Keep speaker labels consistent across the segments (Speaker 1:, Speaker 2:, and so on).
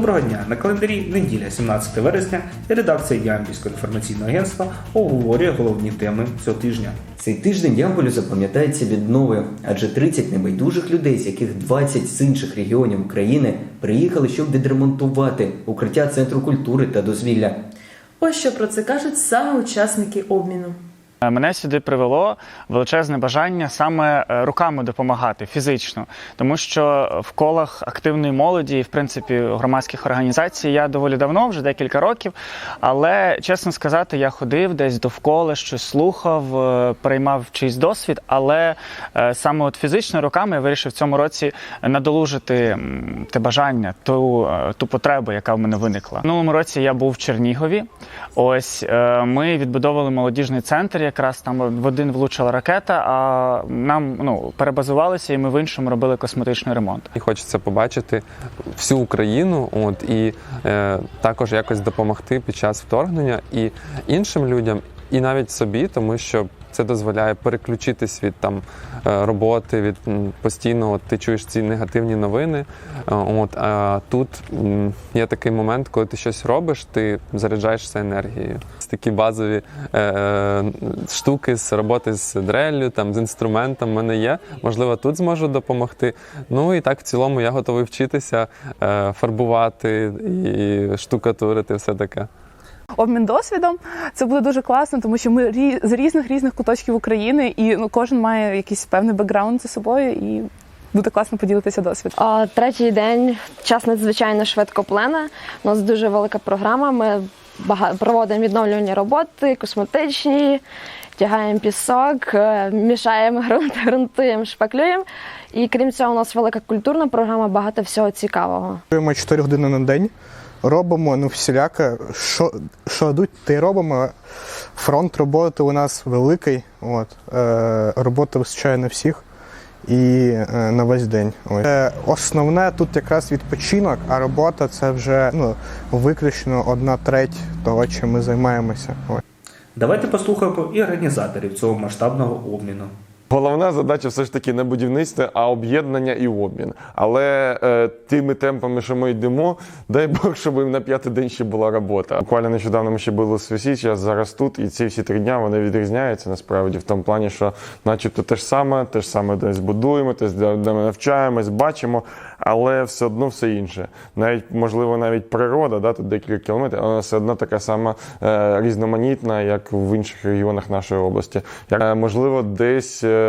Speaker 1: Доброго дня! На календарі неділя 17 вересня і редакція Ямпільського інформаційного агентства оговорює головні теми цього тижня.
Speaker 2: Цей тиждень Ямполю запам'ятається відновою, адже 30 небайдужих людей, з яких 20 з інших регіонів України приїхали, щоб відремонтувати укриття центру культури та дозвілля.
Speaker 3: Ось що про це кажуть саме учасники обміну.
Speaker 4: Е, Мене сюди привело величезне бажання саме е, руками допомагати фізично, тому що в колах активної молоді і в принципі громадських організацій я доволі давно, вже декілька років. Але чесно сказати, я ходив десь довкола, щось слухав, е, переймав чийсь досвід. Але саме от фізично руками я вирішив в цьому році надолужити те бажання, ту, ту потребу, яка в мене виникла. В минулому році я був в Чернігові. Ось ми відбудовували молодіжний центр. Якраз там в один влучила ракета. А нам ну перебазувалися, і ми в іншому робили косметичний ремонт.
Speaker 5: І хочеться побачити всю Україну, от і е, також якось допомогти під час вторгнення і іншим людям, і навіть собі, тому що це дозволяє переключитись від там е, роботи, від м, постійно от, ти чуєш ці негативні новини. Е, От а тут є такий момент, коли ти щось робиш, ти заряджаєшся енергією. Це такі базові е, е, штуки з роботи з дреллю, там з інструментом в мене є. Можливо, тут зможу допомогти. Ну і так в цілому я готовий вчитися е, фарбувати і штукатурити, все таке.
Speaker 6: Обмін досвідом. Це буде дуже класно, тому що ми рі- з різних різних куточків України, і ну кожен має якийсь певний бекграунд за собою, і буде класно поділитися досвідом.
Speaker 7: А, Третій день час надзвичайно швидко плине. У нас дуже велика програма. Ми бага- проводимо відновлювальні роботи, косметичні, тягаємо пісок, е, мішаємо ґрунт, ґрунтуємо, шпаклюємо. І крім цього, у нас велика культурна програма, багато всього цікавого.
Speaker 8: Працюємо 4 години на день, робимо ну, всіляке, що, що йдуть, те й робимо. Фронт роботи у нас великий. От, е, робота вистачає на всіх і е, на весь день. Ось. Е, основне тут якраз відпочинок, а робота це вже ну, виключно одна треть того, чим ми займаємося. Ось.
Speaker 1: Давайте послухаємо і організаторів цього масштабного обміну.
Speaker 9: Головна задача все ж таки не будівництво, а об'єднання і обмін. Але е, тими темпами, що ми йдемо, дай Бог, щоб на п'ятий день ще була робота. Буквально нещодавно ми ще були в Свісі, зараз зараз тут, і ці всі три дня вони відрізняються насправді в тому плані, що, начебто, те ж саме, те ж саме десь будуємо, те де де ми навчаємось, бачимо, але все одно все інше. Навіть можливо, навіть природа, да, тут декілька кілометрів, вона все одно така сама е, різноманітна, як в інших регіонах нашої області. Як, е, можливо, десь е,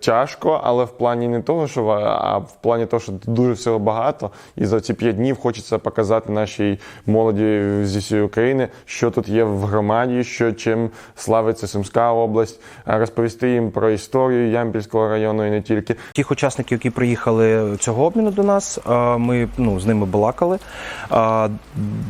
Speaker 9: тяжко, але в плані не того, що а в плані того, що дуже всього багато, і за ці п'ять днів хочеться показати нашій молоді зі всієї України, що тут є в громаді, що чим славиться Сумська область, розповісти їм про історію Ямпільського району і не тільки.
Speaker 10: Тих учасників, які приїхали цього обміну до нас, ми ну, з ними балакали.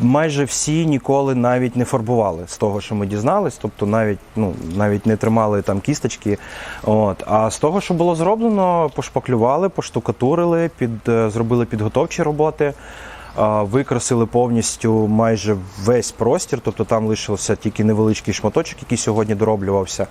Speaker 10: Майже всі ніколи навіть не фарбували з того, що ми дізнались, тобто навіть, ну, навіть не тримали там кісточки. От. А з того, що було зроблено, пошпаклювали, поштукатурили, під, е, зробили підготовчі роботи. Викрасили повністю майже весь простір, тобто там лишився тільки невеличкий шматочок, який сьогодні дороблювався.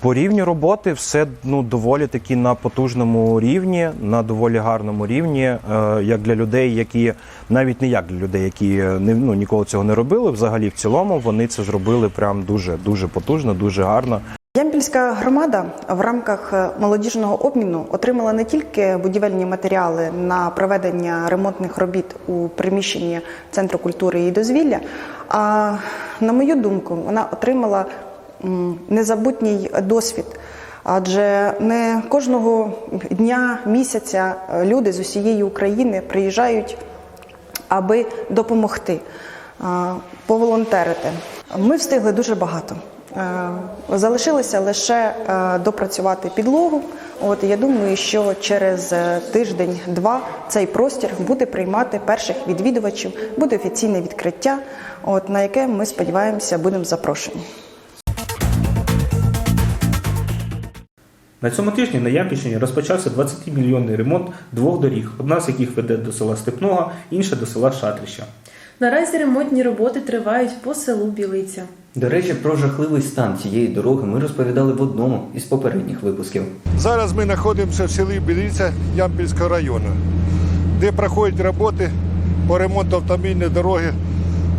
Speaker 10: По рівню роботи все ну, доволі таки на потужному рівні, на доволі гарному рівні, е, як для людей, які навіть не як для людей, які е, не, ну, ніколи цього не робили. Взагалі, в цілому, вони це зробили прям дуже дуже потужно, дуже гарно.
Speaker 11: Ямпільська громада в рамках е, молодіжного обміну отримала не тільки будівельні матеріали на проведення ремонтних робіт у приміщенні Центру культури і дозвілля, а на мою думку, вона отримала незабутній досвід. Адже не кожного дня, місяця е, люди з усієї України приїжджають аби допомогти, поволонтерити. Ми встигли дуже багато. Е, Залишилося лише е, допрацювати підлогу. От я думаю, що через е, тиждень-два цей простір буде приймати перших відвідувачів, буде офіційне відкриття, от на яке ми сподіваємося будемо запрошені.
Speaker 1: На цьому тижні на Ямпільщині розпочався 20-мільйонний ремонт двох доріг, одна з яких веде до села Степного, інша до села Шатрища.
Speaker 3: Наразі ремонтні роботи тривають по селу Білиця.
Speaker 2: До речі, про жахливий стан цієї дороги ми розповідали в одному із попередніх випусків.
Speaker 12: Зараз ми знаходимося в селі Біліця Ямпільського району, де проходять роботи по ремонту автомобільної дороги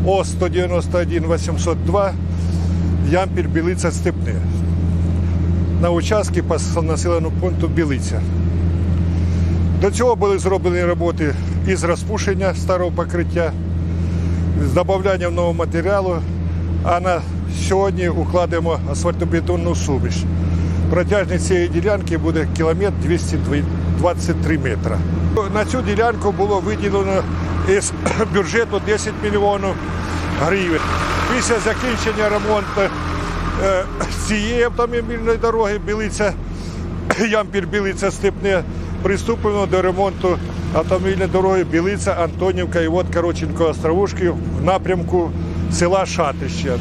Speaker 12: О-191-802 Ямпіль Білиця Степне на участку по населеному пункту Білиця. До цього були зроблені роботи із розпушення старого покриття, з додаванням нового матеріалу, а на сьогодні укладемо асфальтобетонну суміш. Протяжність цієї ділянки буде кілометр 223 метра. На цю ділянку було виділено із бюджету 10 мільйонів гривень. Після закінчення ремонту е, цієї автомобільної дороги Білиця Ямпіль Білиця Степне приступлено до ремонту автомобільної дороги Білиця, Антонівка і от Короченко Островушки в напрямку села Шатище,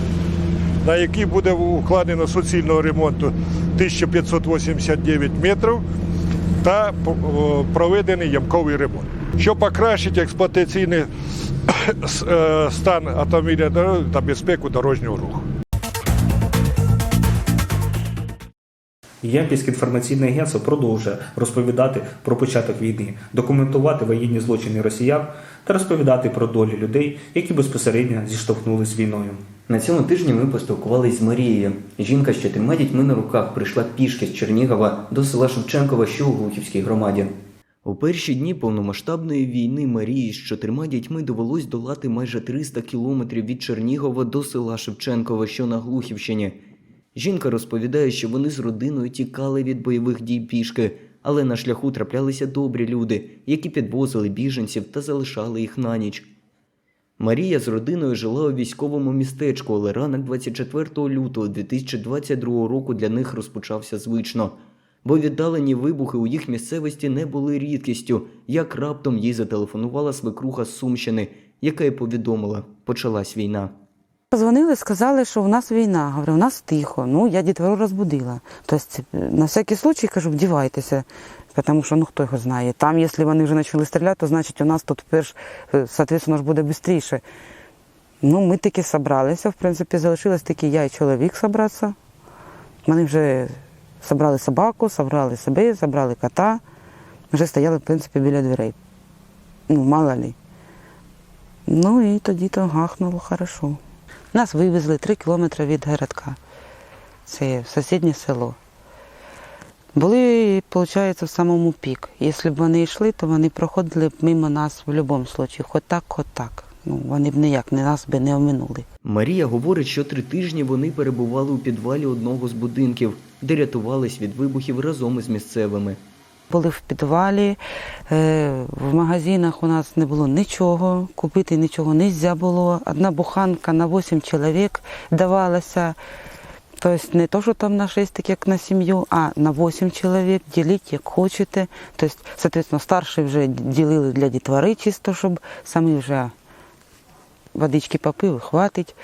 Speaker 12: на який буде укладено суцільного ремонту 1589 метрів та проведений ямковий ремонт. Щоб покращити експлуатаційний е, стан автомобільної дороги та безпеку дорожнього руху.
Speaker 1: Ямпільське інформаційне агентство продовжує розповідати про початок війни, документувати воєнні злочини росіян та розповідати про долі людей, які безпосередньо зіштовхнулися з війною.
Speaker 2: На цьому тижні ми поспілкувалися з Марією. Жінка з чотирма дітьми на руках прийшла пішки з Чернігова до села Шевченкова, що у Глухівській громаді. У перші дні повномасштабної війни Марії з чотирма дітьми довелось долати майже 300 кілометрів від Чернігова до села Шевченково, що на Глухівщині. Жінка розповідає, що вони з родиною тікали від бойових дій пішки, але на шляху траплялися добрі люди, які підвозили біженців та залишали їх на ніч. Марія з родиною жила у військовому містечку, але ранок 24 лютого 2022 року для них розпочався звично. Бо віддалені вибухи у їх місцевості не були рідкістю, як раптом їй зателефонувала свекруха з Сумщини, яка й повідомила, почалась війна.
Speaker 13: Позвонили, сказали, що в нас війна. Говорю, у нас тихо. Ну, я дітвору розбудила. Тобто, на всякий случай кажу, вдівайтеся, тому що ну хто його знає. Там, якщо вони вже почали стріляти, то значить у нас тут перш, е, соответственно, ж буде швидше. Ну, ми таки зібралися, в принципі, залишилось тільки я і чоловік зібратися. Вони вже зібрали собаку, зібрали себе, зібрали кота. Вже стояли, в принципі, біля дверей. Ну, мало ли. Ну і тоді то гахнуло хорошо. Нас вивезли 3 кілометри від городка. Це сусіднє село. Були, виходить, в самому пік. Якщо б вони йшли, то вони проходили б мимо нас в будь-якому випадку. Хоч так, хоч так. Ну, вони б ніяк не нас би не оминули.
Speaker 2: Марія говорить, що три тижні вони перебували у підвалі одного з будинків, де рятувались від вибухів разом із місцевими.
Speaker 13: Були в підвалі, е, в магазинах у нас не було нічого, купити нічого не можна було. Одна буханка на 8 чоловік давалася. Тобто не то, що там на 6, так як на сім'ю, а на 8 чоловік, діліть як хочете. Тобто, соответственно, старші вже ділили для дітвори чисто, щоб самі вже водички попили, хватить.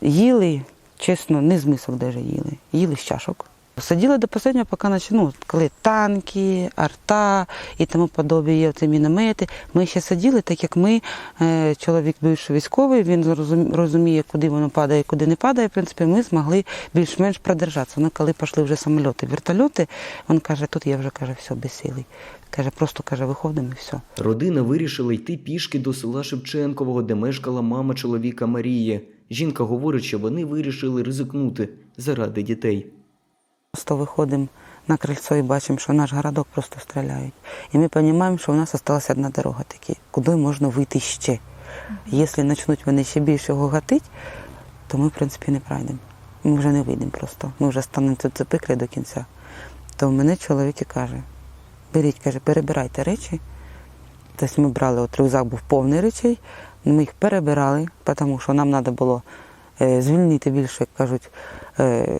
Speaker 13: Їли, чесно, не з мисок навіть їли, їли з чашок. Сиділи до останнього, поки наче, ну, коли танки, арта і тому подобне є оці міномети. Ми ще сиділи, так як ми, е, чоловік бивший військовий, він розуміє, куди воно падає, куди не падає. В принципі, ми змогли більш-менш продержатися. Ну, коли пішли вже самольоти, вертольоти, він каже, тут я вже каже, все, безсилий. Каже, просто каже, виходимо і все.
Speaker 2: Родина вирішила йти пішки до села Шевченкового, де мешкала мама чоловіка Марії. Жінка говорить, що вони вирішили ризикнути заради дітей.
Speaker 13: Просто виходимо на крильцо і бачимо, що наш городок просто стріляють. І ми розуміємо, що в нас залишилася одна дорога таки, куди можна вийти ще. Якщо почнуть вони ще більше гатити, то ми, в принципі, не пройдемо. Ми вже не вийдемо просто. Ми вже станемо тут запекли до кінця. То в мене чоловік і каже: беріть, каже, перебирайте речі. Тобто ми брали, от рюкзак був повний речей, ми їх перебирали, тому що нам треба було е, звільнити більше, як кажуть, е,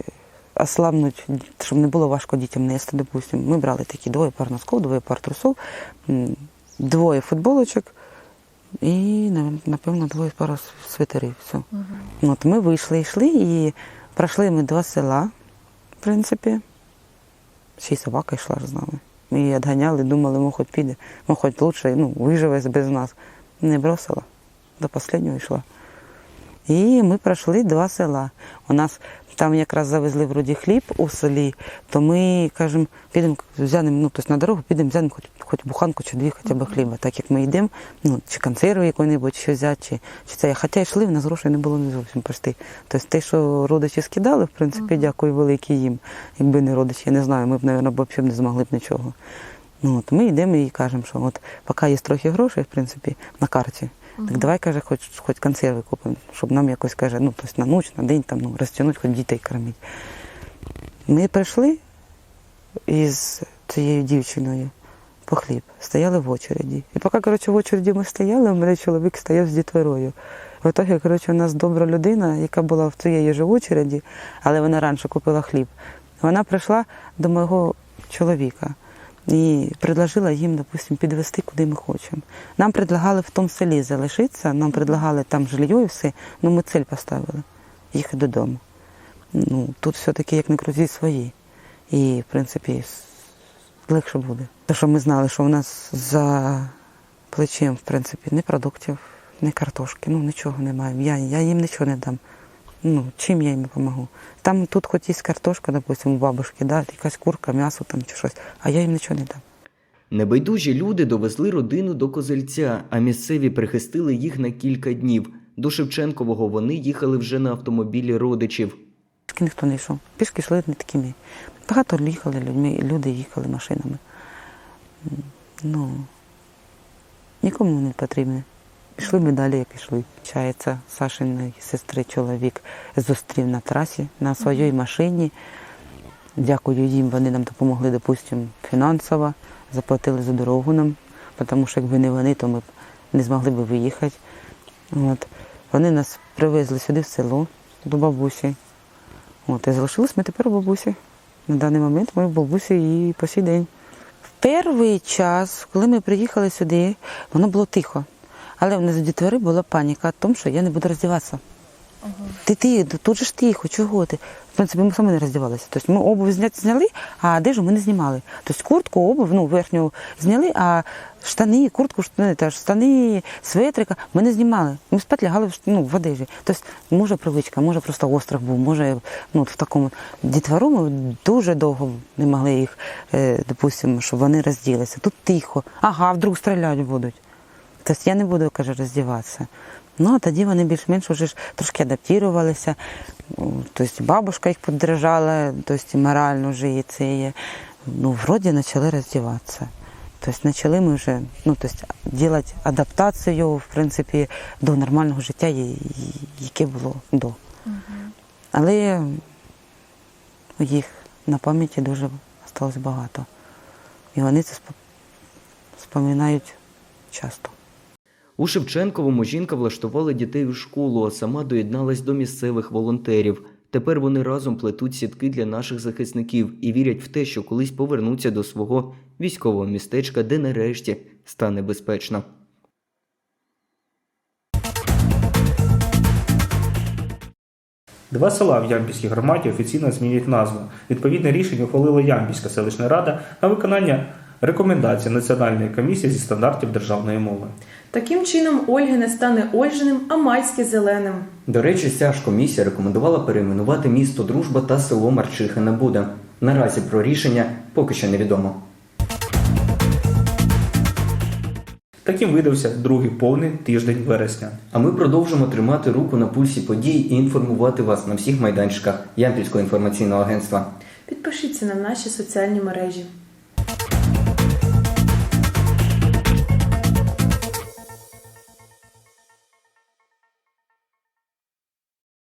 Speaker 13: ослабнуть, щоб не було важко дітям нести, допустимо. Ми брали такі двоє пар носков, двоє пар трусов, двоє футболочок і, напевно, двоє пар свитерів. Все. От ми вийшли, йшли і пройшли ми два села, в принципі. Ще й собака йшла ж з нами. Ми її відганяли, думали, ми хоч піде, ми хоч лучше, ну, виживе без нас. Не бросила. До останнього йшла. І ми пройшли два села. У нас Там якраз завезли вроді хліб у селі, то ми кажемо, підемо взянемо, ну тобто на дорогу підемо взянемо хоч, хоч буханку чи дві хоча б хліба. Так як ми йдемо, ну чи консерви якої-небудь що взяти, чи, чи це. Хоча йшли, в нас грошей не було не зовсім почти. Тобто те, що родичі скидали, в принципі, дякую велике їм. Якби не родичі, я не знаю, ми б, мабуть, взагалі не змогли б нічого. Ну, от ми йдемо і кажемо, що от поки є трохи грошей, в принципі, на карті. Так давай, каже, хоч, хоч консерви купимо, щоб нам якось каже, ну, тобто на ніч, на день там, ну, розтягнути, хоч дітей кормити. Ми прийшли із цією дівчиною по хліб, стояли в очереді. І поки, коротше, в очереді ми стояли, у мене чоловік стояв з дітворою. В ітогі, коротше, у нас добра людина, яка була в цієї ж очереді, але вона раніше купила хліб. Вона прийшла до мого чоловіка і предложила їм, допустим, підвести, куди ми хочемо. Нам предлагали в тому селі залишитися, нам предлагали там жилье і все, ну ми цель поставили їхати додому. Ну, тут все-таки як не круті свої. І, в принципі, легше буде. Тому що ми знали, що у нас за плечем, в принципі, ні продуктів, ні картошки, ну нічого немає. Я, я їм нічого не дам. Ну, чим я їм допомогу? Там тут хоч є картошка, допустимо, у бабушки, да, якась курка, м'ясо там чи щось, а я їм нічого не дам.
Speaker 2: Небайдужі люди довезли родину до Козельця, а місцеві прихистили їх на кілька днів. До Шевченкового вони їхали вже на автомобілі родичів.
Speaker 13: Пішки ніхто не йшов. Пішки йшли не такими. Багато їхали людьми, люди їхали машинами. Ну, нікому не потрібно. Пішли ми далі, як пішли. Чається Сашиної сестри чоловік зустрів на трасі на своїй машині. Дякую їм, вони нам допомогли, допустимо, фінансово, заплатили за дорогу нам, тому що якби не вони, то ми б не змогли б виїхати. От. Вони нас привезли сюди в село до бабусі. От, і залишились ми тепер у бабусі. На даний момент ми в бабусі і по сій день. В перший час, коли ми приїхали сюди, воно було тихо. Але в нас в дітвори була паніка в тому, що я не буду роздіватися. Ти ти, тут же ж тихо, чого ти? В принципі, ми самі не роздівалися. Тобто ми обув зняли, а одежу ми не знімали. Тобто куртку, обув, ну, верхню зняли, а штани, куртку, штани, теж штани, светрика ми не знімали. Ми спать лягали в, ну, в одежі. Тобто, може привичка, може просто острах був, може ну, в такому дітвору ми дуже довго не могли їх, е, допустимо, щоб вони розділися. Тут тихо. Ага, вдруг стріляти будуть. Тобто я не буду, каже, роздіватися. Ну, а тоді вони більш-менш вже ж трошки адаптувалися. Тобто бабушка їх піддержала, тобто морально вже і це є. Ну, вроді почали роздіватися. Тобто почали ми вже ну, тобто, робити адаптацію, в принципі, до нормального життя, яке було до. Але їх на пам'яті дуже сталося багато. І вони це спо- споминають часто.
Speaker 2: У Шевченковому жінка влаштувала дітей у школу, а сама доєдналась до місцевих волонтерів. Тепер вони разом плетуть сітки для наших захисників і вірять в те, що колись повернуться до свого військового містечка, де нарешті стане безпечно.
Speaker 1: Два села в Ямпільській громаді офіційно змінюють назву. Відповідне рішення ухвалила Ямпільська селищна рада на виконання рекомендацій Національної комісії зі стандартів державної мови.
Speaker 3: Таким чином Ольгине стане Ольжиним, а Майське зеленим.
Speaker 2: До речі, ця ж комісія рекомендувала перейменувати місто Дружба та село Марчихине буде. Наразі про рішення поки що невідомо.
Speaker 1: Таким видався другий повний тиждень вересня.
Speaker 2: А ми продовжимо тримати руку на пульсі подій і інформувати вас на всіх майданчиках Ямпільського інформаційного агентства.
Speaker 3: Підпишіться на наші соціальні мережі.